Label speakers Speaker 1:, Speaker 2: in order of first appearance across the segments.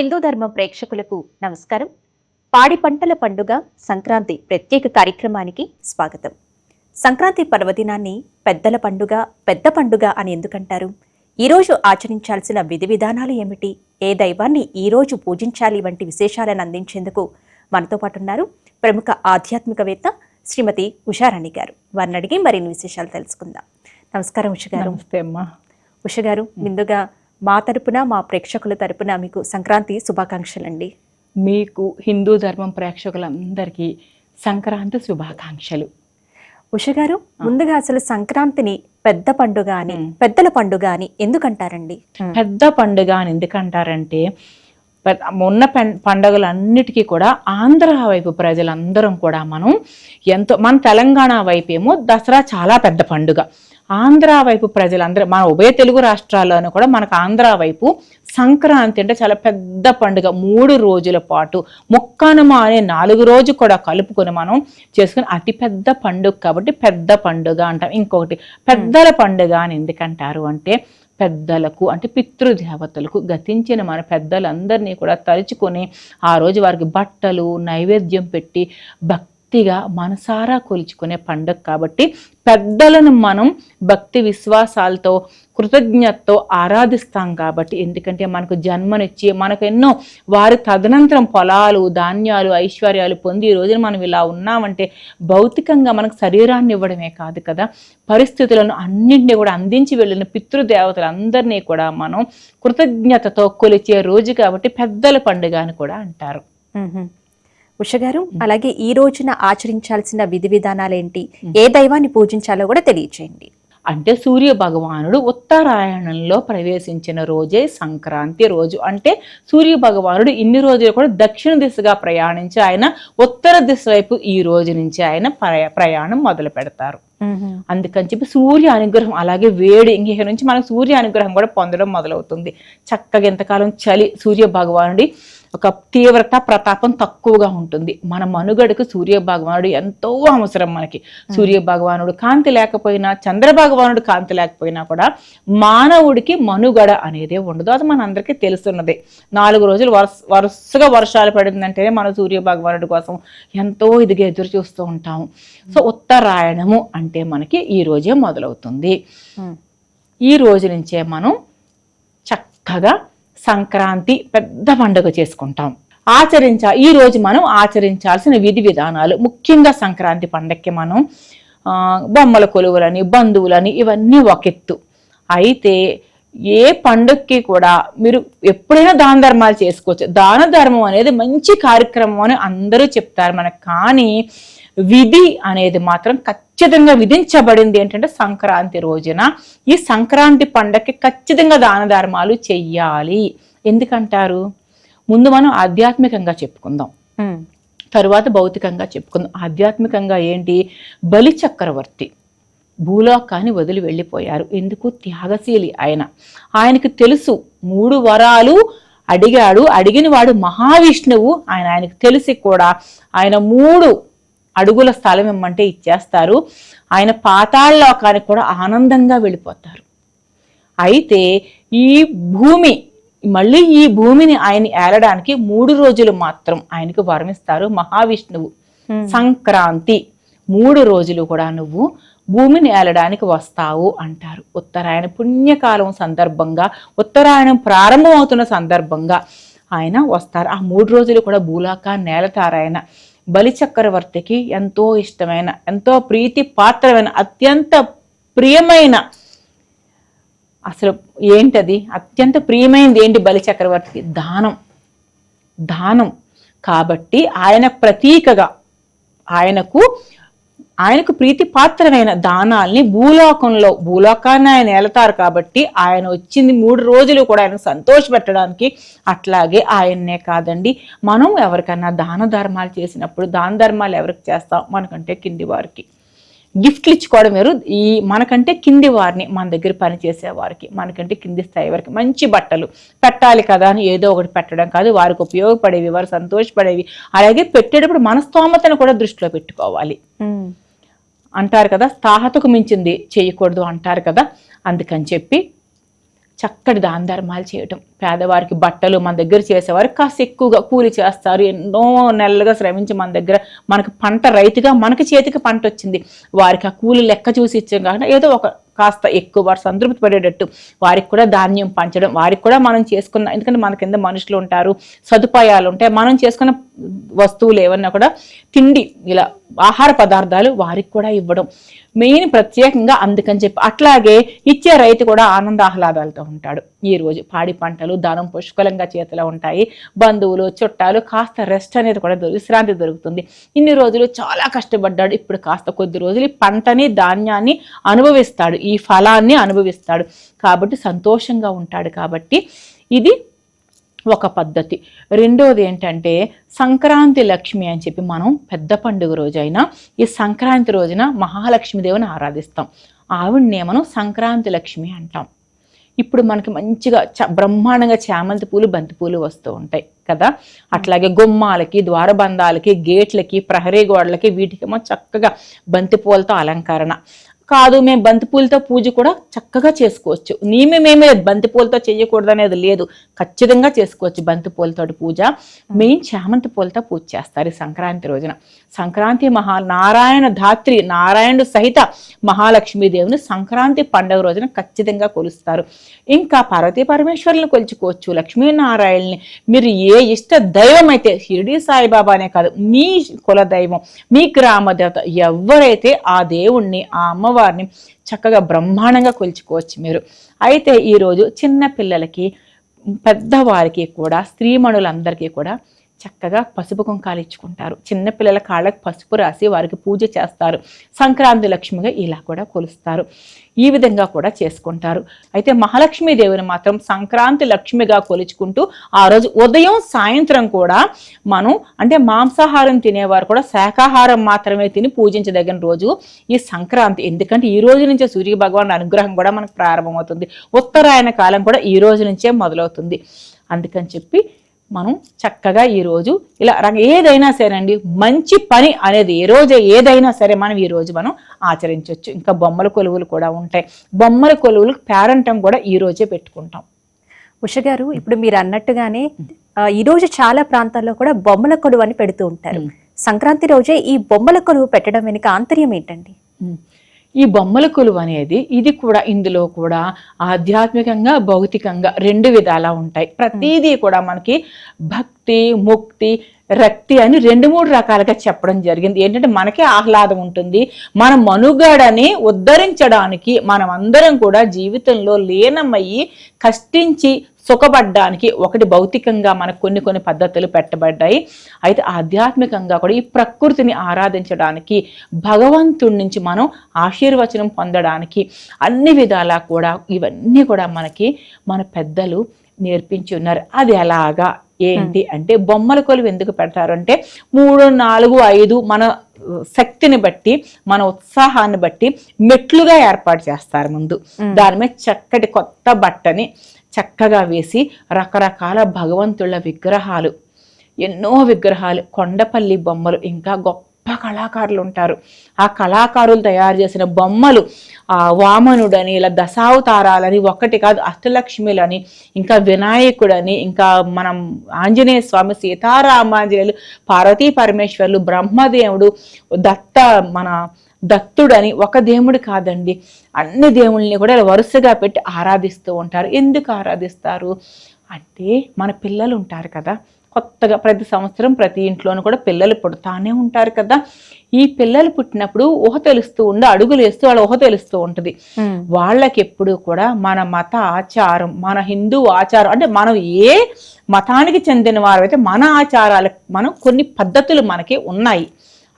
Speaker 1: హిందూ ధర్మ ప్రేక్షకులకు నమస్కారం. పాడి పంటల పండుగ సంక్రాంతి ప్రత్యేక కార్యక్రమానికి స్వాగతం. సంక్రాంతి పర్వదినాన్ని పెద్దల పండుగ పెద్ద పండుగ అని ఎందుకంటారు? ఈరోజు ఆచరించాల్సిన విధి విధానాలు ఏమిటి? ఏ దైవాన్ని ఈరోజు పూజించాలి వంటి విశేషాలను అందించేందుకు మనతో పాటు ఉన్నారు ప్రముఖ ఆధ్యాత్మికవేత్త శ్రీమతి ఉషారాణి గారు. వారిని అడిగి మరిన్ని విశేషాలు తెలుసుకుందాం. నమస్కారం ఉష గారు
Speaker 2: నమస్తే అమ్మా.
Speaker 1: ఉష గారు ముందుగా మా తరపున మా ప్రేక్షకుల తరపున మీకు సంక్రాంతి శుభాకాంక్షలండి.
Speaker 2: మీకు హిందూ ధర్మం ప్రేక్షకులందరికీ సంక్రాంతి శుభాకాంక్షలు.
Speaker 1: ఉష గారు ముందుగా అసలు సంక్రాంతిని పెద్ద పండుగ అని. పెద్దల పండుగ అని ఎందుకంటారండి
Speaker 2: పెద్ద పండుగ అని ఎందుకంటారంటే ఉన్న పండుగలన్నిటికీ కూడా ఆంధ్ర వైపు ప్రజలందరం కూడా మనం ఎంతో మన తెలంగాణ వైపు ఏమో దసరా చాలా పెద్ద పండుగ. ఆంధ్ర వైపు ప్రజలందరూ మన ఉభయ తెలుగు రాష్ట్రాల్లోనూ కూడా మనకు ఆంధ్ర వైపు సంక్రాంతి అంటే చాలా పెద్ద పండుగ. మూడు రోజుల పాటు మొక్కనుమ అనే నాలుగు రోజు కూడా కలుపుకొని మనం చేసుకుని అతి పెద్ద పండుగ కాబట్టి పెద్ద పండుగ అంటాం. ఇంకొకటి పెద్దల పండుగ అని ఎందుకంటారు అంటే పెద్దలకు అంటే పితృదేవతలకు గతించిన మన పెద్దలందరినీ కూడా తలుచుకొని ఆ రోజు వారికి బట్టలు నైవేద్యం పెట్టి భక్తిగా మనసారా కొలుచుకునే పండుగ కాబట్టి పెద్దలను మనం భక్తి విశ్వాసాలతో కృతజ్ఞతతో ఆరాధిస్తాం కాబట్టి. ఎందుకంటే మనకు జన్మనిచ్చి మనకు ఎన్నో వారి తదనంతరం పొలాలు ధాన్యాలు ఐశ్వర్యాలు పొంది ఈ రోజున మనం ఇలా ఉన్నామంటే భౌతికంగా మనకు శరీరాన్ని ఇవ్వడమే కాదు కదా. పరిస్థితులను అన్నింటినీ కూడా అందించి వెళ్ళిన పితృదేవతలందరినీ కూడా మనం కృతజ్ఞతతో కొలిచే రోజు కాబట్టి పెద్దల పండుగ అని కూడా అంటారు.
Speaker 1: ఉష గారు అలాగే ఈ రోజున ఆచరించాల్సిన విధి విధానాలు ఏంటి ఏ దైవాన్ని పూజించాలో కూడా తెలియచేయండి.
Speaker 2: అంటే సూర్య భగవానుడు ఉత్తరాయణంలో ప్రవేశించిన రోజే సంక్రాంతి రోజు. అంటే సూర్య భగవానుడు ఇన్ని రోజులు కూడా దక్షిణ దిశగా ప్రయాణించి ఆయన ఉత్తర దిశ వైపు ఈ రోజు నుంచి ఆయన ప్రయా- ప్రయాణం మొదలు పెడతారు. అందుకని చెప్పి సూర్య అనుగ్రహం అలాగే వేడి ఇంక నుంచి మనకు సూర్య అనుగ్రహం కూడా పొందడం మొదలవుతుంది. చక్కగా ఎంతకాలం చలి సూర్య భగవానుడి ఒక తీవ్రత ప్రతాపం తక్కువగా ఉంటుంది. మన మనుగడకు సూర్య భగవానుడు ఎంతో అవసరం మనకి. సూర్య భగవానుడు కాంతి లేకపోయినా చంద్ర భగవానుడు కాంతి లేకపోయినా కూడా మానవుడికి మనుగడ అనేది ఉండదు. అది మన అందరికీ తెలుస్తున్నదే నాలుగు రోజులు వరుస వరుసగా వర్షాలు పడిందంటేనే మన సూర్య భగవానుడి కోసం ఎంతో ఇదిగా ఎదురు చూస్తూ ఉంటాము. సో ఉత్తరాయణము అంటే మనకి ఈ రోజే మొదలవుతుంది. ఈ రోజు నుంచే మనం చక్కగా సంక్రాంతి పెద్ద పండుగ చేసుకుంటాం. ఆచరించా ఈ రోజు మనం ఆచరించాల్సిన విధి విధానాలు ముఖ్యంగా సంక్రాంతి పండక్కి మనం బొమ్మల కొలువులని బంధువులని ఇవన్నీ ఒక ఎత్తు. అయితే ఏ పండుగకి కూడా మీరు ఎప్పుడైనా దాన ధర్మాలు చేసుకోవచ్చు. దాన ధర్మం అనేది మంచి కార్యక్రమం అని అందరూ చెప్తారు మనకు. కానీ విధి అనేది మాత్రం ఖచ్చితంగా విధించబడింది ఏంటంటే సంక్రాంతి రోజున. ఈ సంక్రాంతి పండగకి ఖచ్చితంగా దాన ధర్మాలు చెయ్యాలి. ఎందుకంటారు? ముందు మనం ఆధ్యాత్మికంగా చెప్పుకుందాం. తరువాత భౌతికంగా చెప్పుకుందాం. ఆధ్యాత్మికంగా ఏంటి? బలి చక్రవర్తి భూలోకాన్ని వదిలి వెళ్ళిపోయారు. ఎందుకు? త్యాగశీలి ఆయన. ఆయనకు తెలుసు మూడు వరాలు అడిగాడు. అడిగిన వాడు మహావిష్ణువు. ఆయన ఆయనకు తెలిసి కూడా ఆయన మూడు అడుగుల స్థలం ఇమ్మంటే ఇచ్చేస్తారు. ఆయన పాతాళలోకానికి కూడా ఆనందంగా వెళ్ళిపోతారు. అయితే ఈ భూమి మళ్ళీ ఈ భూమిని ఆయన ఏలడానికి మూడు రోజులు మాత్రం ఆయనకు వరమిస్తారు మహావిష్ణువు. సంక్రాంతి మూడు రోజులు కూడా నువ్వు భూమిని ఏలడానికి వస్తావు అంటారు. ఉత్తరాయణ పుణ్యకాలం సందర్భంగా ఉత్తరాయణం ప్రారంభమవుతున్న సందర్భంగా ఆయన వస్తారు. ఆ మూడు రోజులు కూడా భూలోకాన్ని నేలతారు బలిచక్రవర్తికి బలి చక్రవర్తికి ఎంతో ఇష్టమైన ఎంతో ప్రీతి పాత్రమైన అత్యంత ప్రియమైన అసలు ఏంటది? అత్యంత ప్రియమైనది ఏంటి బలి చక్రవర్తికి దానం. దానం. కాబట్టి ఆయన ప్రతీకగా ఆయనకు ఆయనకు ప్రీతి పాత్రమైన దానాల్ని భూలోకంలో భూలోకాన్ని ఆయన ఏలతారు కాబట్టి ఆయన వచ్చింది మూడు రోజులు కూడా ఆయన సంతోషపెట్టడానికి అట్లాగే ఆయన్నే కాదండి. మనం ఎవరికైనా దాన ధర్మాలు చేసినప్పుడు దాన ధర్మాలు ఎవరికి చేస్తాం? మనకంటే కింది వారికి. గిఫ్ట్లు ఇచ్చుకోవడం వేరు. ఈ మనకంటే కింది వారిని మన దగ్గర పనిచేసే వారికి మనకంటే కింది స్థాయి వారికి మంచి బట్టలు పెట్టాలి కదా అని ఏదో ఒకటి పెట్టడం కాదు. వారికి ఉపయోగపడేవి వారు సంతోషపడేవి. అలాగే పెట్టేటప్పుడు మన స్తోమతను కూడా దృష్టిలో పెట్టుకోవాలి. అంటారు కదా స్థాహతకు మించింది చేయకూడదు అంటారు కదా అందుకని చెప్పి చక్కటి దాన ధర్మాలు చేయటం. పేదవారికి బట్టలు మన దగ్గర చేసేవారు కాస్త ఎక్కువగా కూలి చేస్తారు ఎన్నో నెలలుగా శ్రమించి మన దగ్గర మనకు పంట రైతుగా మనకి చేతికి పంట వచ్చింది. వారికి ఆ కూలి లెక్క చూసి ఇచ్చాం కాకుండా ఏదో ఒక కాస్త ఎక్కువ వారు సంతృప్తి పడేటట్టు వారికి కూడా ధాన్యం పంచడం వారికి కూడా మనం చేసుకున్న ఎందుకంటే మన కింద మనుషులు ఉంటారు సదుపాయాలు ఉంటాయి మనం చేసుకున్న వస్తువులు ఏమన్నా కూడా తిండి ఇలా ఆహార పదార్థాలు వారికి కూడా ఇవ్వడం. మెయిన్ ప్రత్యేకంగా అందుకని చెప్పి అట్లాగే ఇచ్చే రైతు కూడా ఆనంద ఆహ్లాదాలతో ఉంటాడు. ఈ రోజు పాడి పంటలు ధనం పుష్కలంగా చేతిలో ఉంటాయి. బంధువులు చుట్టాలు కాస్త రెస్ట్ అనేది కూడా విశ్రాంతి దొరుకుతుంది. ఇన్ని రోజులు చాలా కష్టపడ్డాడు. ఇప్పుడు కాస్త కొద్ది రోజులు పంటని ధాన్యాన్ని అనుభవిస్తాడు. ఈ ఫలాన్ని అనుభవిస్తాడు. కాబట్టి సంతోషంగా ఉంటాడు. కాబట్టి ఇది ఒక పద్ధతి. రెండోది ఏంటంటే సంక్రాంతి లక్ష్మి అని చెప్పి మనం పెద్ద పండుగ రోజైనా ఈ సంక్రాంతి రోజున మహాలక్ష్మీదేవిని ఆరాధిస్తాం. ఆవిడనే మనం సంక్రాంతి లక్ష్మి అంటాం. ఇప్పుడు మనకి మంచిగా చ బ్రహ్మాండంగా చామంతి పూలు బంతి పూలు వస్తూ ఉంటాయి కదా. అట్లాగే గుమ్మాలకి ద్వారబంధాలకి గేట్లకి ప్రహరీ గోడలకి వీటికేమో చక్కగా బంతి పూలతో అలంకరణ. కాదు మేము బంతి పూలతో పూజ కూడా చక్కగా చేసుకోవచ్చు. నియమమేమీ లేదు బంతి పూలతో చేయకూడదు అనేది లేదు. ఖచ్చితంగా చేసుకోవచ్చు బంతి పూలతో పూజ మెయిన్ చామంతి పూలతో పూజ చేస్తారు ఈ సంక్రాంతి రోజున. సంక్రాంతి మహా నారాయణ ధాత్రి నారాయణుడు సహిత మహాలక్ష్మీదేవిని సంక్రాంతి పండుగ రోజున ఖచ్చితంగా కొలుస్తారు. ఇంకా పార్వతీ పరమేశ్వరులను కొలుచుకోవచ్చు లక్ష్మీనారాయణని మీరు ఏ ఇష్ట దైవం అయితే షిరిడి సాయిబాబానే కాదు మీ కుల దైవం మీ గ్రామ దేవత ఎవరైతే ఆ దేవుణ్ణి ఆ అమ్మవారిని చక్కగా బ్రహ్మాండంగా కొలుచుకోవచ్చు మీరు. అయితే ఈరోజు చిన్న పిల్లలకి పెద్దవారికి కూడా స్త్రీమణులందరికీ కూడా చక్కగా పసుపు కుంకాలు ఇచ్చుకుంటారు. చిన్నపిల్లల కాళ్ళకు పసుపు రాసి వారికి పూజ చేస్తారు. సంక్రాంతి లక్ష్మిగా ఇలా కూడా కొలుస్తారు. ఈ విధంగా కూడా చేసుకుంటారు. అయితే మహాలక్ష్మి దేవుని మాత్రం సంక్రాంతి లక్ష్మిగా కొలుచుకుంటూ ఆ రోజు ఉదయం సాయంత్రం కూడా మనం అంటే మాంసాహారం తినేవారు కూడా శాకాహారం మాత్రమే తిని పూజించదగిన రోజు ఈ సంక్రాంతి. ఎందుకంటే ఈ రోజు నుంచే సూర్య భగవాన్ అనుగ్రహం కూడా మనకు ప్రారంభమవుతుంది. ఉత్తరాయణ కాలం కూడా ఈ రోజు నుంచే మొదలవుతుంది. అందుకని చెప్పి మనం చక్కగా ఈ రోజు ఇలా రంగ ఏదైనా సరే అండి మంచి పని అనేది ఏ రోజు ఏదైనా సరే మనం ఈ రోజు మనం ఆచరించవచ్చు ఇంకా బొమ్మల కొలువులు కూడా ఉంటాయి. బొమ్మల కొలువులు పేరంటం కూడా ఈ రోజే పెట్టుకుంటాం.
Speaker 1: ఉష గారు ఇప్పుడు మీరు అన్నట్టుగానే ఆ, ఈ రోజు చాలా ప్రాంతాల్లో కూడా బొమ్మల కొలువు అని పెడుతూ ఉంటారు. సంక్రాంతి రోజే ఈ బొమ్మల కొలువు పెట్టడం వెనుక ఆంతర్యం ఏంటండి.
Speaker 2: ఈ బొమ్మల కొలువు అనేది ఇది కూడా ఇందులో కూడా ఆధ్యాత్మికంగా భౌతికంగా రెండు విధాలా ఉంటాయి. ప్రతిదీ కూడా మనకి భక్తి ముక్తి రక్తి అని రెండు మూడు రకాలుగా చెప్పడం జరిగింది. ఏంటంటే మనకే ఆహ్లాదం ఉంటుంది. మన మనుగడని ఉద్ధరించడానికి మనం అందరం కూడా జీవితంలో లీనమయ్యి కష్టించి సుఖపడ్డానికి ఒకటి భౌతికంగా మనకు కొన్ని కొన్ని పద్ధతులు పెట్టబడ్డాయి. అయితే ఆధ్యాత్మికంగా కూడా ఈ ప్రకృతిని ఆరాధించడానికి భగవంతుడి నుంచి మనం ఆశీర్వచనం పొందడానికి అన్ని విధాలా కూడా ఇవన్నీ కూడా మనకి మన పెద్దలు నేర్పించి ఉన్నారు. అది ఎలాగా? ఏంటి? అంటే బొమ్మల కొలువు ఎందుకు పెడతారు అంటే మూడు నాలుగు ఐదు మన శక్తిని బట్టి మన ఉత్సాహాన్ని బట్టి మెట్లుగా ఏర్పాటు చేస్తారు ముందు. దాని మీద చక్కటి కొత్త బట్టని చక్కగా వేసి రకరకాల భగవంతుళ్ళ విగ్రహాలు ఎన్నో విగ్రహాలు కొండపల్లి బొమ్మలు ఇంకా గొప్ప కళాకారులు ఉంటారు ఆ కళాకారులు తయారు చేసిన బొమ్మలు ఆ వామనుడని ఇలా దశావతారాలని ఒకటి కాదు అష్టలక్ష్మిలని ఇంకా వినాయకుడని ఇంకా మనం ఆంజనేయ స్వామి సీతారామాంజనేయులు పార్వతీ పరమేశ్వర్లు బ్రహ్మదేవుడు దత్త మన దత్తుడని ఒక దేవుడు కాదండి. అన్ని దేవుళ్ళని కూడా వరుసగా పెట్టి ఆరాధిస్తూ ఉంటారు. ఎందుకు ఆరాధిస్తారు? అంటే మన పిల్లలు ఉంటారు కదా. కొత్తగా ప్రతి సంవత్సరం ప్రతి ఇంట్లోనూ కూడా పిల్లలు పుడతానే ఉంటారు కదా. ఈ పిల్లలు పుట్టినప్పుడు ఊహ తెలుస్తూ ఉండి అడుగులు వేస్తూ వాళ్ళ ఊహ తెలుస్తూ ఉంటుంది. వాళ్ళకి ఎప్పుడు కూడా మన మత ఆచారం మన హిందూ ఆచారం అంటే మనం ఏ మతానికి చెందిన వారైతే మన ఆచారాలకు మనం కొన్ని పద్ధతులు మనకి ఉన్నాయి.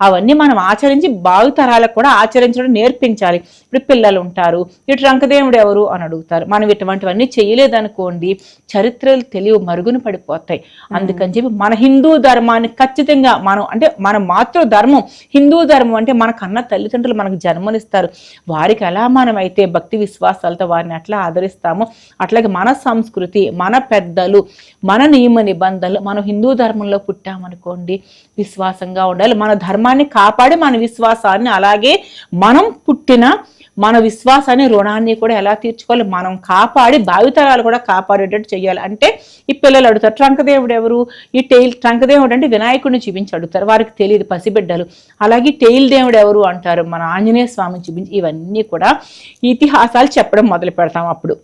Speaker 2: అవన్నీ మనం ఆచరించి భావితరాలకు కూడా ఆచరించడం నేర్పించాలి. ఇప్పుడు పిల్లలు ఉంటారు ఇటు రంకదేవుడు ఎవరు అని అడుగుతారు. మనం ఇటువంటివన్నీ చేయలేదనుకోండి చరిత్రలు తెలివి మరుగున పడిపోతాయి. అందుకని చెప్పి మన హిందూ ధర్మాన్ని ఖచ్చితంగా మనం అంటే మన మాతృ ధర్మం హిందూ ధర్మం అంటే మన కన్న తల్లిదండ్రులు మనకు జన్మనిస్తారు. వారికి ఎలా మనం అయితే భక్తి విశ్వాసాలతో వారిని అట్లా ఆదరిస్తామో అట్లాగే మన సంస్కృతి మన పెద్దలు మన నియమ నిబంధనలు మనం హిందూ ధర్మంలో పుట్టామనుకోండి విశ్వాసంగా ఉండాలి. మన ధర్మాన్ని కాపాడి మన విశ్వాసాన్ని అలాగే మనం పుట్టిన మన విశ్వాసాన్ని రుణాన్ని కూడా ఎలా తీర్చుకోవాలి? మనం కాపాడి భావితరాలు కూడా కాపాడేటట్టు చేయాలి. అంటే ఈ పిల్లలు అడుగుతారు ట్రంకదేవుడు ఎవరు? ఈ టెయిల్ ట్రంకదేవుడు అంటే వినాయకుడిని చూపించి అడుగుతారు. వారికి తెలియదు పసిబిడ్డలు. అలాగే టెయిల్ దేవుడు ఎవరు అంటారు? మన ఆంజనేయ స్వామిని చూపించి ఇవన్నీ కూడా ఇతిహాసాలు చెప్పడం మొదలు పెడతాం అప్పుడు.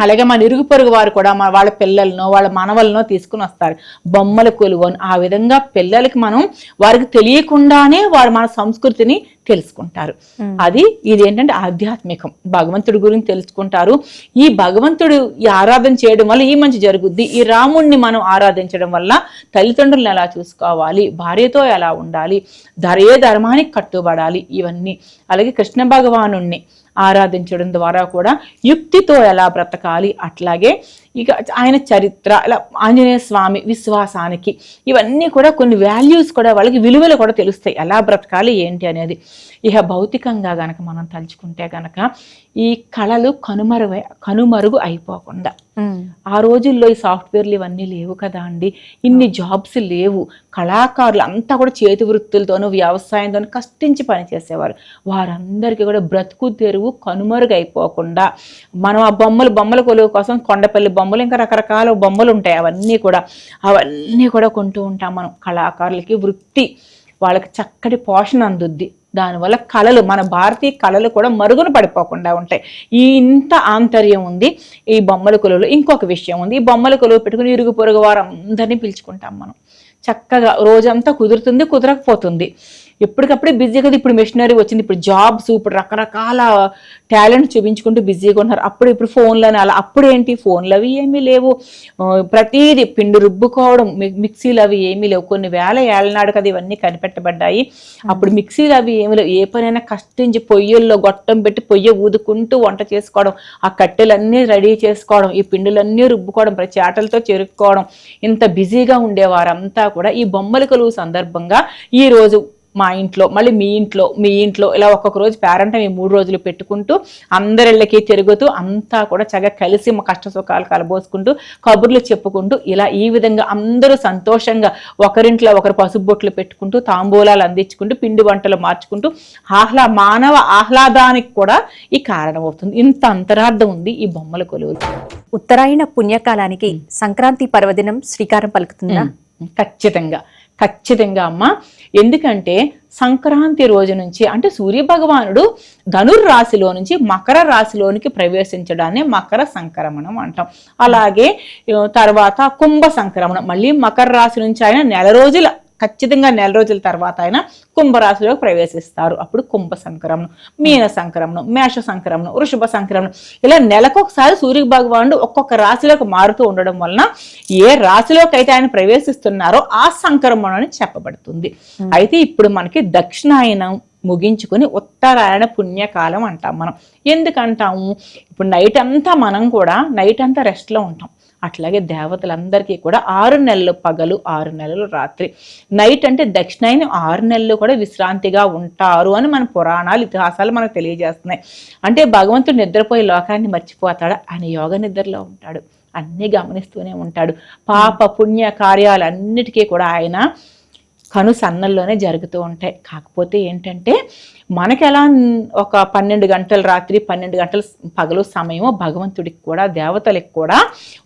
Speaker 2: అలాగే మన ఇరుగు పొరుగు వారు కూడా మన వాళ్ళ పిల్లలనో వాళ్ళ మనవలనో తీసుకుని వస్తారు. బొమ్మల కొలువు అని ఆ విధంగా పిల్లలకి మనం వారికి తెలియకుండానే వారు మన సంస్కృతిని తెలుసుకుంటారు. అది ఇది ఏంటంటే ఆధ్యాత్మికం. భగవంతుడి గురించి తెలుసుకుంటారు. ఈ భగవంతుడు ఈ ఆరాధన చేయడం వల్ల ఈ మంచి జరుగుద్ది. ఈ రాముణ్ణి మనం ఆరాధించడం వల్ల తల్లిదండ్రులను ఎలా చూసుకోవాలి భార్యతో ఎలా ఉండాలి ధరే ధర్మానికి కట్టుబడాలి ఇవన్నీ. అలాగే కృష్ణ భగవానుణ్ణి. ఆరాధించడం ద్వారా కూడా యుక్తితో ఎలా బ్రతకాలి అట్లాగే ఇక ఆయన చరిత్ర ఇలా ఆంజనేయ స్వామి విశ్వాసానికి ఇవన్నీ కూడా కొన్ని వాల్యూస్ కూడా వాళ్ళకి విలువలు కూడా తెలుస్తాయి. ఎలా బ్రతకాలి ఏంటి అనేది. ఇక భౌతికంగా గనక మనం తలుచుకుంటే గనక ఈ కళలు కనుమరుగు కనుమరుగు అయిపోకుండా. ఆ రోజుల్లో ఈ సాఫ్ట్వేర్లు ఇవన్నీ లేవు కదా అండి. ఇన్ని జాబ్స్ లేవు. కళాకారులు అంతా కూడా చేతి వృత్తులతోనూ వ్యవసాయంతోనూ కష్టించి పనిచేసేవారు. వారందరికీ కూడా బ్రతుకు తెరువు కనుమరుగు అయిపోకుండా మనం ఆ బొమ్మలు బొమ్మల కొలువు కోసం కొండపల్లి బొమ్మలు ఇంకా రకరకాల బొమ్మలు ఉంటాయి. అవన్నీ కూడా అవన్నీ కూడా కొంటూ ఉంటాం మనం కళాకారులకి. వృత్తి వాళ్ళకి చక్కటి పోషణ అందుద్ది. దానివల్ల కళలు మన భారతీయ కళలు కూడా మరుగున పడిపోకుండా ఉంటాయి. ఈ ఇంత ఆంతర్యం ఉంది ఈ బొమ్మల కొలువులో. ఇంకొక విషయం ఉంది. ఈ బొమ్మల కొలువు పెట్టుకుని ఇరుగు పొరుగు వారందరినీ పిలుచుకుంటాం మనం. చక్కగా రోజంతా కుదురుతుంది కుదరకపోతుంది. ఎప్పటికప్పుడే బిజీ కదా ఇప్పుడు మెషినరీ వచ్చింది. ఇప్పుడు జాబ్స్ ఇప్పుడు రకరకాల టాలెంట్ చూపించుకుంటూ బిజీగా ఉన్నారు. అప్పుడు ఇప్పుడు ఫోన్లని అలా అప్పుడు ఏంటి? ఫోన్లు అవి ఏమీ లేవు. ప్రతిదీ పిండి రుబ్బుకోవడం మిక్సీలు అవి ఏమీ లేవు. కొన్ని వేల ఏళ్ళనాడు కదా ఇవన్నీ కనిపెట్టబడ్డాయి. అప్పుడు మిక్సీలు అవి ఏమీ లేవు. ఏ పనైనా కష్టించి పొయ్యిల్లో గొట్టం పెట్టి పొయ్యి ఊదుకుంటూ వంట చేసుకోవడం ఆ కట్టెలన్నీ రెడీ చేసుకోవడం ఈ పిండిలన్నీ రుబ్బుకోవడం ప్రతి ఆటలతో చెరుక్కోవడం ఇంత బిజీగా ఉండేవారంతా కూడా ఈ బొమ్మల కొలువు సందర్భంగా ఈ రోజు మా ఇంట్లో మళ్ళీ మీ ఇంట్లో మీ ఇంట్లో ఇలా ఒక్కొక్క రోజు పేరెంట్ ఈ మూడు రోజులు పెట్టుకుంటూ అందరిళ్ళకి తిరుగుతూ అంతా కూడా చక్కగా కలిసి మా కష్ట సుఖాలు కలబోసుకుంటూ కబుర్లు చెప్పుకుంటూ ఇలా ఈ విధంగా అందరూ సంతోషంగా ఒకరింట్లో ఒకరు పసుపు బొట్లు పెట్టుకుంటూ తాంబూలాలు అందించుకుంటూ పిండి వంటలు మార్చుకుంటూ ఆహ్లా మానవ ఆహ్లాదానికి కూడా ఈ కారణం అవుతుంది. ఇంత అంతరార్థం ఉంది ఈ బొమ్మల కొలువు
Speaker 1: ఉత్తరాయణ పుణ్యకాలానికి సంక్రాంతి పర్వదినం శ్రీకారం పలుకుతుందా?
Speaker 2: ఖచ్చితంగా. ఖచ్చితంగా అమ్మ. ఎందుకంటే సంక్రాంతి రోజు నుంచి అంటే సూర్య భగవానుడు ధనుర్రాశిలో నుంచి మకర రాశిలోనికి ప్రవేశించడాన్ని మకర సంక్రమణం అంటాం. అలాగే తర్వాత కుంభ సంక్రమణం. మళ్ళీ మకర రాశి నుంచి ఆయన నెల రోజుల ఖచ్చితంగా నెల రోజుల తర్వాత ఆయన కుంభరాశిలోకి ప్రవేశిస్తారు. అప్పుడు కుంభ సంక్రమణం మీన సంక్రమణం మేష సంక్రమణం వృషభ సంక్రమణం ఇలా నెలకొకసారి సూర్య భగవానుడు ఒక్కొక్క రాశిలోకి మారుతూ ఉండడం వలన ఏ రాశిలోకి అయితే ఆయన ప్రవేశిస్తున్నారో ఆ సంక్రమణం అని చెప్పబడుతుంది. అయితే ఇప్పుడు మనకి దక్షిణాయనం ముగించుకొని ఉత్తరాయణ పుణ్యకాలం అంటాం మనం. ఎందుకంటాము? ఇప్పుడు నైట్ అంతా మనం కూడా నైట్ అంతా రెస్ట్లో ఉంటాం. అట్లాగే దేవతలందరికీ కూడా ఆరు నెలలు పగలు ఆరు నెలలు రాత్రి. నైట్ అంటే దక్షిణాయనం ఆరు నెలలు కూడా విశ్రాంతిగా ఉంటారు అని మన పురాణాలు ఇతిహాసాలు మనకు తెలియజేస్తున్నాయి. అంటే భగవంతుడు నిద్రపోయి లోకాన్ని మర్చిపోతాడు? ఆయన యోగ నిద్రలో ఉంటాడు. అన్నీ గమనిస్తూనే ఉంటాడు. పాప పుణ్య కార్యాలన్నిటికీ కూడా ఆయన కను సన్నల్లోనే జరుగుతూ ఉంటాయి. కాకపోతే ఏంటంటే మనకెలా ఎలా ఒక పన్నెండు గంటలు రాత్రి పన్నెండు గంటల పగలు సమయము భగవంతుడికి కూడా దేవతలకు కూడా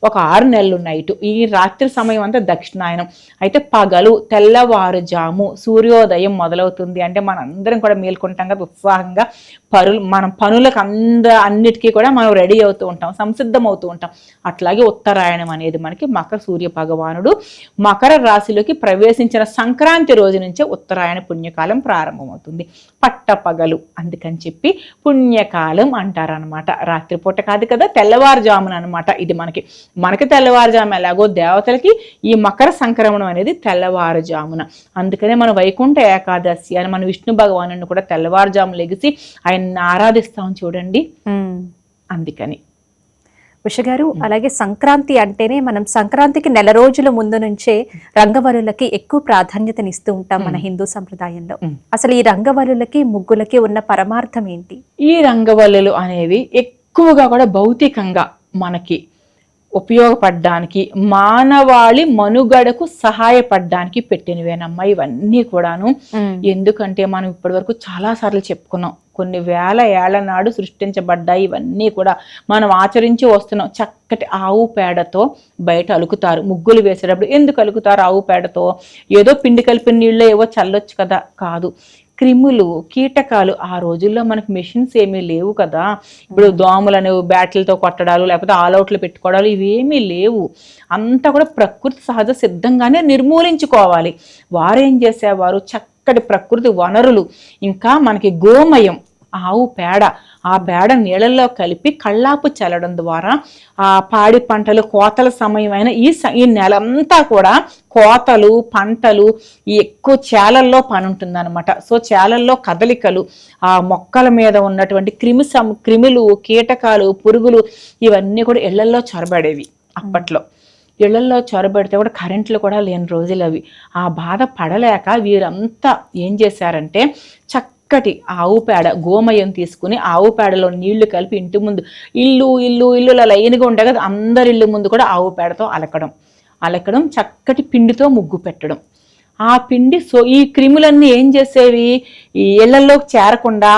Speaker 2: ఒక ఆరు నెలలు నైటు. ఈ రాత్రి సమయం అంతా దక్షిణాయనం. అయితే పగలు తెల్లవారుజాము సూర్యోదయం మొదలవుతుంది. అంటే మన అందరం కూడా మేల్కొంటాం కదా ఉత్సాహంగా పరులు మనం పనులకు అంద అన్నిటికీ కూడా మనం రెడీ అవుతూ ఉంటాం సంసిద్ధం అవుతూ ఉంటాం. అట్లాగే ఉత్తరాయణం అనేది మనకి మకర సూర్య భగవానుడు మకర రాశిలోకి ప్రవేశించిన సంక్రాంతి రోజు నుంచే ఉత్తరాయణ పుణ్యకాలం ప్రారంభమవుతుంది. పట్టపగలు అందుకని చెప్పి పుణ్యకాలం అంటారనమాట రాత్రిపూట కాదు కదా తెల్లవారుజామున అనమాట ఇది మనకి. మనకి తెల్లవారుజాము ఎలాగో దేవతలకి ఈ మకర సంక్రమణం అనేది తెల్లవారుజామున. అందుకనే మన వైకుంఠ ఏకాదశి అని మన విష్ణు భగవాను కూడా తెల్లవారుజాము లెగిసి ఆయన్ని ఆరాధిస్తాం చూడండి. అందుకని.
Speaker 1: ఉష గారు అలాగే సంక్రాంతి అంటేనే మనం సంక్రాంతికి నెల రోజుల ముందు నుంచే రంగవల్లులకి ఎక్కువ ప్రాధాన్యతనిస్తూ ఉంటాం మన హిందూ సంప్రదాయంలో. అసలు ఈ రంగవల్లులకి ముగ్గులకి ఉన్న పరమార్థం ఏంటి?
Speaker 2: ఈ రంగవల్లులు అనేవి ఎక్కువగా కూడా భౌతికంగా మనకి ఉపయోగపడడానికి మానవాళి మనుగడకు సహాయపడడానికి పెట్టినవేనమ్మా ఇవన్నీ కూడాను. ఎందుకంటే మనం ఇప్పటివరకు చాలా సార్లు చెప్పుకున్నాం కొన్ని వేల ఏళ్ళ నాడు సృష్టించబడ్డాయి ఇవన్నీ కూడా మనం ఆచరించి వస్తున్నాం. చక్కటి ఆవు పేడతో బయట అలుకుతారు ముగ్గులు వేసేటప్పుడు ఎందుకు అలుకుతారు ఆవు పేడతో? ఏదో పిండి కలిపిన నీళ్ళు ఏవో చల్లొచ్చు కదా కాదు. క్రిములు కీటకాలు ఆ రోజుల్లో మనకు మెషిన్స్ ఏమీ లేవు కదా. ఇప్పుడు దోమలను బ్యాట్లతో కొట్టడాలు లేకపోతే ఆల్అవుట్లు పెట్టుకోవడాలు ఇవేమీ లేవు. అంతా కూడా ప్రకృతి సహజ సిద్ధంగానే నిర్మూలించుకోవాలి. వారేం చేసేవారు? చక్కటి ప్రకృతి వనరులు. ఇంకా మనకి గోమయం. ఆవు పేడ. ఆ పేడ నీళ్ళల్లో కలిపి కళ్ళాపు చల్లడం ద్వారా ఆ పాడి పంటలు కోతల సమయమైన ఈ స- ఈ నెలంతా కూడా కోతలు పంటలు ఎక్కువ చేలల్లో పని ఉంటుందన్నమాట సో చేలల్లో కదలికలు ఆ మొక్కల మీద ఉన్నటువంటి క్రిమి సం క్రిములు కీటకాలు పురుగులు ఇవన్నీ కూడా ఇళ్ళల్లో చొరబడేవి అప్పట్లో. ఇళ్ళల్లో చొరబడితే కూడా కరెంట్లు కూడా లేని రోజులు అవి ఆ బాధ పడలేక వీరంతా ఏం చేశారంటే చక్క చక్కటి ఆవు పేడ గోమయం తీసుకుని ఆవు పేడలో నీళ్ళు కలిపి ఇంటి ముందు ఇల్లు ఇల్లు ఇల్లు ఇలా లైన్గా ఉంటాయి కదా అందరి ఇల్లు ముందు కూడా ఆవు పేడతో అలకడం. అలకడం చక్కటి పిండితో ముగ్గు పెట్టడం. ఆ పిండి సో ఈ క్రిములన్నీ ఏం చేసేవి? ఈ ఇళ్ళలోకి చేరకుండా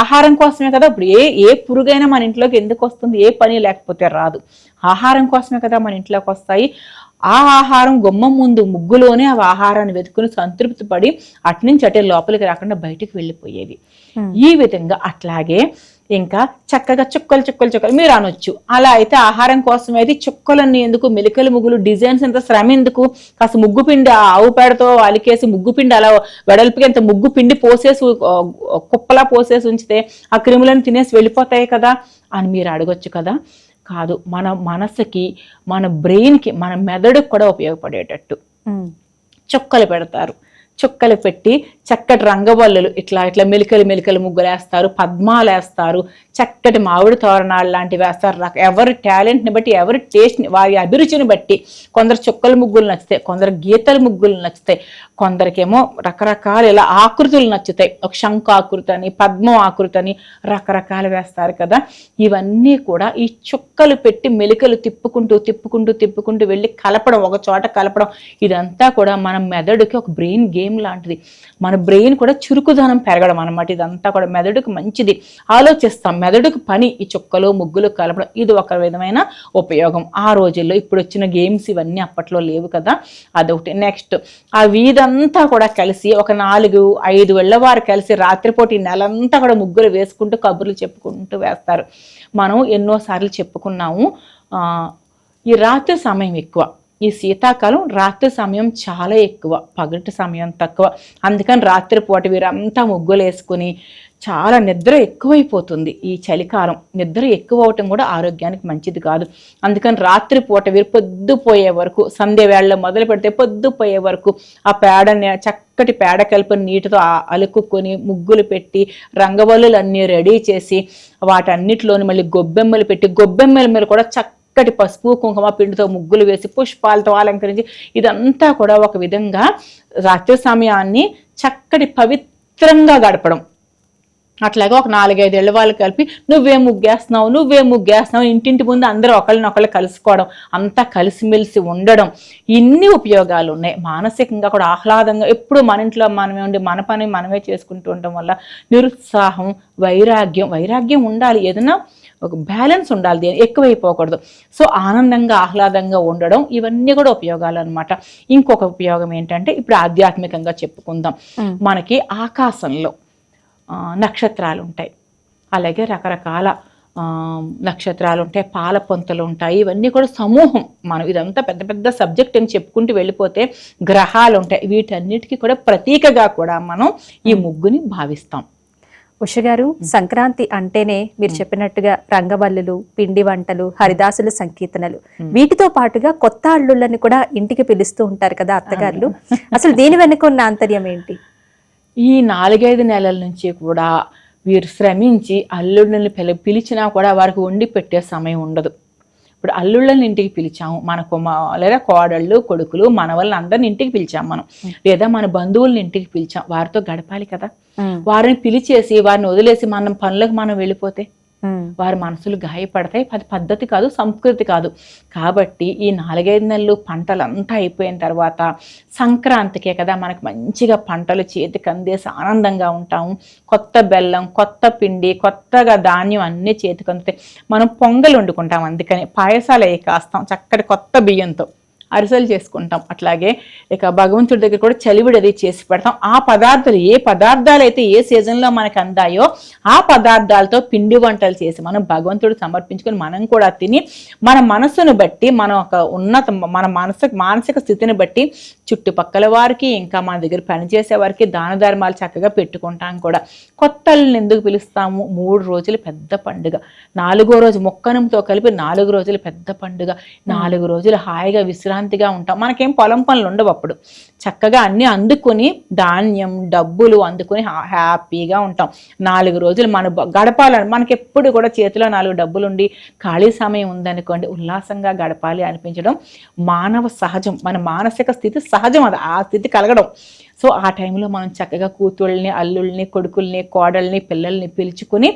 Speaker 2: ఆహారం కోసమే కదా ఇప్పుడు ఏ ఏ పురుగైనా మన ఇంట్లోకి ఎందుకు వస్తుంది? ఏ పని లేకపోతే రాదు. ఆహారం కోసమే కదా మన ఇంట్లోకి వస్తాయి. ఆ ఆహారం గుమ్మం ముందు ముగ్గులోనే ఆ ఆహారాన్ని వెతుకుని సంతృప్తి పడి అట్నుంచి అటే లోపలికి రాకుండా బయటికి వెళ్ళిపోయేవి ఈ విధంగా అట్లాగే ఇంకా చక్కగా చుక్కలు చుక్కలు చుక్కలు మీరు అనొచ్చు. అలా అయితే ఆహారం కోసం అయితే చుక్కలన్నీ ఎందుకు మెలికలు ముగ్గులు డిజైన్స్ ఎంత శ్రమ ఎందుకు? కాస్త ముగ్గు పిండి ఆ ఆవు పేడతో అలికేసి ముగ్గు పిండి అలా వెడల్పుకి ఎంత ముగ్గు పిండి పోసేసి కుప్పలా పోసేసి ఉంచితే ఆ క్రిములను తినేసి వెళ్ళిపోతాయి కదా అని మీరు అడగొచ్చు కదా. కాదు. మన మనసుకి మన బ్రెయిన్కి మన మెదడుకు కూడా ఉపయోగపడేటట్టు. చుక్కలు పెడతారు. చుక్కలు పెట్టి చక్కటి రంగవల్లులు ఇట్లా ఇట్లా మెలికలు మెలికలు ముగ్గులు వేస్తారు పద్మాలు వేస్తారు చక్కటి మామిడి తోరణాలు లాంటివి వేస్తారు. రక- ఎవరి టాలెంట్ని బట్టి ఎవరి టేస్ట్ని వారి అభిరుచిని బట్టి కొందరు చుక్కల ముగ్గులు నచ్చుతాయి కొందరు గీతల ముగ్గులు నచ్చుతాయి కొందరికేమో రకరకాల ఇలా ఆకృతులు నచ్చుతాయి. ఒక శంఖ ఆకృతి అని పద్మం ఆకృతి అని రకరకాలు వేస్తారు కదా. ఇవన్నీ కూడా ఈ చుక్కలు పెట్టి మెలికలు తిప్పుకుంటూ తిప్పుకుంటూ తిప్పుకుంటూ వెళ్ళి కలపడం ఒక చోట కలపడం ఇదంతా కూడా మన మెదడుకి ఒక బ్రెయిన్ గేమ్ లాంటిది. మన బ్రెయిన్ కూడా చురుకుదనం పెరగడం అనమాట ఇదంతా కూడా మెదడుకి మంచిది. ఆలోచిస్తాం మెదడుకు పని ఈ చుక్కలు ముగ్గులు కలపడం ఇది ఒక విధమైన ఉపయోగం. ఆ రోజుల్లో ఇప్పుడు వచ్చిన గేమ్స్ ఇవన్నీ అప్పట్లో లేవు కదా. అదొకటి. నెక్స్ట్ ఆ వీధంతా కూడా కలిసి ఒక నాలుగు ఐదు వెళ్ళవారు కలిసి రాత్రిపూట ఈ నెలంతా కూడా ముగ్గులు వేసుకుంటూ కబుర్లు చెప్పుకుంటూ వేస్తారు. మనం ఎన్నోసార్లు చెప్పుకున్నాము ఈ రాత్రి సమయం ఎక్కువ. ఈ శీతాకాలం రాత్రి సమయం చాలా ఎక్కువ. పగటి సమయం తక్కువ. అందుకని రాత్రిపూట వీరంతా ముగ్గులు వేసుకుని చాలా నిద్ర ఎక్కువైపోతుంది ఈ చలికాలం. నిద్ర ఎక్కువ అవటం కూడా ఆరోగ్యానికి మంచిది కాదు. అందుకని రాత్రిపూట వీరు పొద్దుపోయే వరకు సంధ్య వేళలో మొదలు పెడితే పొద్దుపోయే వరకు ఆ పేడని చక్కటి పేడ కలిపిన నీటితో ఆ- అలుకుకొని ముగ్గులు పెట్టి రంగవల్లులు అన్నీ రెడీ చేసి వాటన్నిటిలోని మళ్ళీ గొబ్బెమ్మలు పెట్టి గొబ్బెమ్మల మీద కూడా చక్కటి పసుపు కుంకుమ పిండితో ముగ్గులు వేసి పుష్పాలతో అలంకరించి ఇదంతా కూడా ఒక విధంగా రాత్రి సమయాన్ని చక్కటి పవిత్రంగా గడపడం. అట్లాగే ఒక నాలుగైదేళ్ళ వాళ్ళు కలిపి నువ్వే ముగ్గేస్తున్నావు నువ్వే ముగ్గేస్తున్నావు. ఇంటింటి ముందు అందరూ ఒకళ్ళనొకళ్ళు కలుసుకోవడం అంతా కలిసిమెలిసి ఉండడం ఇన్ని ఉపయోగాలు ఉన్నాయి. మానసికంగా కూడా ఆహ్లాదంగా ఎప్పుడు మన ఇంట్లో మనమే ఉండి మన పని మనమే చేసుకుంటూ ఉండడం వల్ల నిరుత్సాహం వైరాగ్యం వైరాగ్యం ఉండాలి. ఏదైనా ఒక బ్యాలెన్స్ ఉండాలి దేని ఎక్కువైపోకూడదు. సో ఆనందంగా ఆహ్లాదంగా ఉండడం ఇవన్నీ కూడా ఉపయోగాలు అనమాట ఇంకొక ఉపయోగం ఏంటంటే ఇప్పుడు ఆధ్యాత్మికంగా చెప్పుకుందాం. మనకి ఆకాశంలో నక్షత్రాలు ఉంటాయి అలాగే రకరకాల నక్షత్రాలు ఉంటాయి పాల పొంతలు ఉంటాయి ఇవన్నీ కూడా సమూహం. మనం ఇదంతా పెద్ద పెద్ద సబ్జెక్ట్ అని చెప్పుకుంటూ వెళ్ళిపోతే గ్రహాలు ఉంటాయి వీటన్నిటికీ కూడా ప్రతీకగా కూడా మనం ఈ ముగ్గుని భావిస్తాం.
Speaker 1: ఉష గారు సంక్రాంతి అంటేనే మీరు చెప్పినట్టుగా రంగవల్లులు పిండి వంటలు హరిదాసుల సంకీర్తనలు. వీటితో పాటుగా కొత్త అల్లుళ్ళని కూడా ఇంటికి పిలుస్తూ ఉంటారు కదా అత్తగారులు. అసలు దీని వెనుక ఉన్న ఆంతర్యం ఏంటి?
Speaker 2: ఈ నాలుగైదు నెలల నుంచి కూడా వీరు శ్రమించి అల్లుళ్ళని పిలి పిలిచినా కూడా వారికి వండి పెట్టే సమయం ఉండదు. ఇప్పుడు అల్లుళ్ళని ఇంటికి పిలిచాము. మన కుమ లేదా కోడళ్ళు కొడుకులు మన వాళ్ళని అందరిని ఇంటికి పిలిచాం మనం. లేదా మన బంధువుల్ని ఇంటికి పిలిచాం. వారితో గడపాలి కదా. వారిని పిలిచేసి వారిని వదిలేసి మనం పనులకు మనం వెళ్ళిపోతే వారి మనసులు గాయపడతాయి. అది పద్ధతి కాదు సంస్కృతి కాదు. కాబట్టి ఈ నాలుగైదు నెలలు పంటలంతా అయిపోయిన తర్వాత సంక్రాంతికే కదా మనకు మంచిగా పంటలు చేతికి అందేసి ఆనందంగా ఉంటాము. కొత్త బెల్లం కొత్త పిండి కొత్తగా ధాన్యం అన్నీ చేతికి అందుతాయి మనం పొంగల్ వండుకుంటాం. అందుకని పాయసాలు అవి కాస్తాం చక్కటి కొత్త బియ్యంతో. అరిసెలు చేసుకుంటాం. అట్లాగే ఇక భగవంతుడి దగ్గర కూడా చలివిడి అది చేసి పెడతాం. ఆ పదార్థాలు ఏ పదార్థాలు అయితే ఏ సీజన్లో మనకు అందాయో ఆ పదార్థాలతో పిండి వంటలు చేసి మనం భగవంతుడు సమర్పించుకొని మనం కూడా తిని మన మనసును బట్టి మన ఒక ఉన్నత మన మనసు మానసిక స్థితిని బట్టి చుట్టుపక్కల వారికి ఇంకా మన దగ్గర పనిచేసే వారికి దాన ధర్మాలు చక్కగా పెట్టుకుంటాం కూడా. కొత్తల్ని ఎందుకు పిలుస్తాము? మూడు రోజులు పెద్ద పండుగ. నాలుగో రోజు మొక్కనంతో కలిపి నాలుగు రోజులు పెద్ద పండుగ. నాలుగు రోజులు హాయిగా విశ్రాంతిగా ఉంటాం. మనకేం పొలం పనులు ఉండవు అప్పుడు. చక్కగా అన్ని అందుకొని ధాన్యం డబ్బులు అందుకొని హ్యాపీగా ఉంటాం. నాలుగు రోజులు మన గడపాలని మనకి ఎప్పుడు కూడా చేతిలో నాలుగు డబ్బులు ఉండి ఖాళీ సమయం ఉందనుకోండి ఉల్లాసంగా గడపాలి అనిపించడం మానవ సహజం. మన మానసిక స్థితి సహజం అది. ఆ స్థితి కలగడం. సో ఆ టైంలో మనం చక్కగా కూతుళ్ళని అల్లుల్ని కొడుకుల్ని కోడల్ని పిల్లల్ని పిలుచుకుని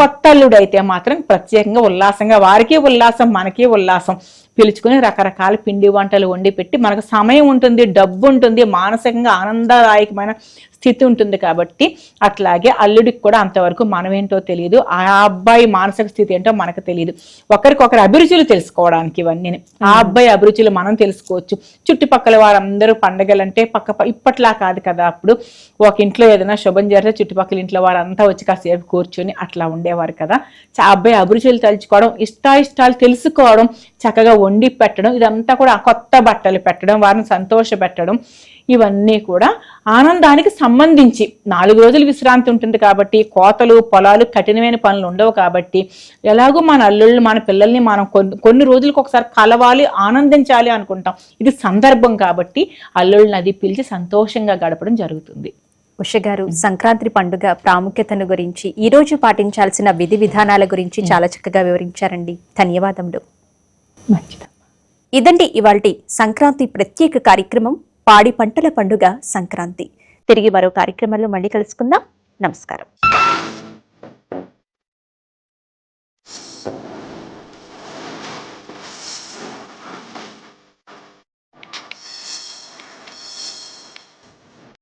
Speaker 2: కొత్త అల్లుడు అయితే మాత్రం ప్రత్యేకంగా ఉల్లాసంగా వారికి ఉల్లాసం మనకి ఉల్లాసం. పిలుచుకుని రకరకాల పిండి వంటలు వండి పెట్టి మనకు సమయం ఉంటుంది డబ్బు ఉంటుంది మానసికంగా ఆనందదాయకమైన స్థితి ఉంటుంది కాబట్టి అట్లాగే అల్లుడికి కూడా అంతవరకు మనం ఏంటో తెలియదు ఆ అబ్బాయి మానసిక స్థితి ఏంటో మనకు తెలియదు ఒకరికొకరు అభిరుచులు తెలుసుకోవడానికి ఇవన్నీ ఆ అబ్బాయి అభిరుచులు మనం తెలుసుకోవచ్చు. చుట్టుపక్కల వారందరూ పండగలంటే పక్క ఇప్పట్లా కాదు కదా అప్పుడు. ఒక ఇంట్లో ఏదైనా శుభం జరిగితే చుట్టుపక్కల ఇంట్లో వారంతా వచ్చి కాసేపు కూర్చొని అట్లా ఉండేవారు కదా. అబ్బాయి అభిరుచులు తలుచుకోవడం ఇష్టాయిష్టాలు తెలుసుకోవడం చక్కగా వండి పెట్టడం ఇదంతా కూడా కొత్త బట్టలు పెట్టడం వారిని సంతోష పెట్టడం ఇవన్నీ కూడా ఆనందానికి సంబంధించి. నాలుగు రోజులు విశ్రాంతి ఉంటుంది కాబట్టి కోతలు పొలాలు కఠినమైన పనులు ఉండవు కాబట్టి ఎలాగో మన అల్లుళ్ళు మన పిల్లల్ని మనం కొన్ని కొన్ని రోజులకు ఒకసారి కలవాలి ఆనందించాలి అనుకుంటాం. ఇది సందర్భం కాబట్టి అల్లుళ్ళని అది పిలిచి సంతోషంగా గడపడం జరుగుతుంది.
Speaker 1: ఉష గారు సంక్రాంతి పండుగ ప్రాముఖ్యతను గురించి ఈ రోజు పాటించాల్సిన విధి విధానాల గురించి చాలా చక్కగా వివరించారండి. ధన్యవాదములు. ఇదండి ఇవాల్టి సంక్రాంతి ప్రత్యేక కార్యక్రమం పాడి పంటల పండుగ సంక్రాంతి. తిరిగి మరో కార్యక్రమంలో మళ్ళీ కలుసుకుందాం. నమస్కారం.